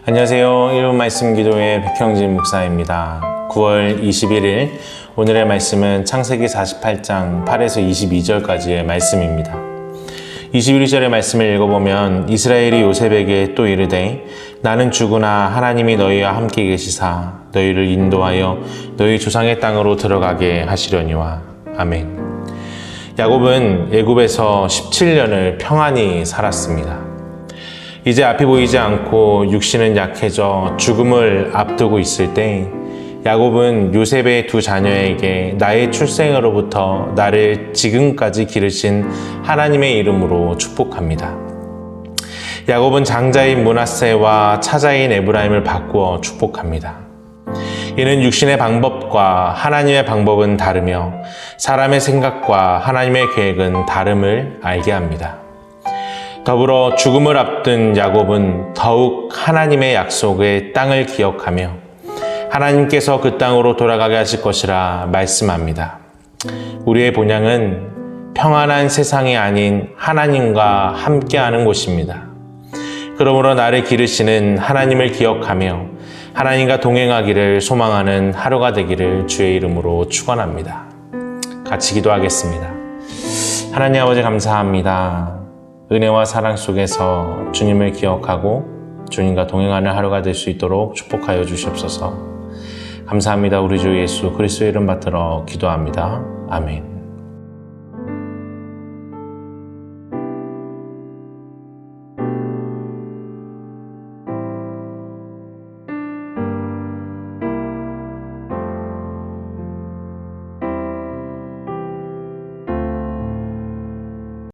안녕하세요. 일본 말씀 기도회 백형진 목사입니다. 9월 21일 오늘의 말씀은 창세기 48장 8에서 22절까지의 말씀입니다. 21절의 말씀을 읽어보면 이스라엘이 요셉에게 또 이르되 나는 죽으나 하나님이 너희와 함께 계시사 너희를 인도하여 너희 조상의 땅으로 들어가게 하시려니와 아멘. 야곱은 애굽에서 17년을 평안히 살았습니다. 이제 앞이 보이지 않고 육신은 약해져 죽음을 앞두고 있을 때 야곱은 요셉의 두 자녀에게 나의 출생으로부터 나를 지금까지 기르신 하나님의 이름으로 축복합니다. 야곱은 장자인 문하세와 차자인 에브라임을 바꾸어 축복합니다. 이는 육신의 방법과 하나님의 방법은 다르며 사람의 생각과 하나님의 계획은 다름을 알게 합니다. 더불어 죽음을 앞둔 야곱은 더욱 하나님의 약속의 땅을 기억하며 하나님께서 그 땅으로 돌아가게 하실 것이라 말씀합니다. 우리의 본향은 평안한 세상이 아닌 하나님과 함께하는 곳입니다. 그러므로 나를 기르시는 하나님을 기억하며 하나님과 동행하기를 소망하는 하루가 되기를 주의 이름으로 축원합니다. 같이 기도하겠습니다. 하나님 아버지 감사합니다. 은혜와 사랑 속에서 주님을 기억하고 주님과 동행하는 하루가 될 수 있도록 축복하여 주시옵소서. 감사합니다. 우리 주 예수 그리스도의 이름 받들어 기도합니다. 아멘.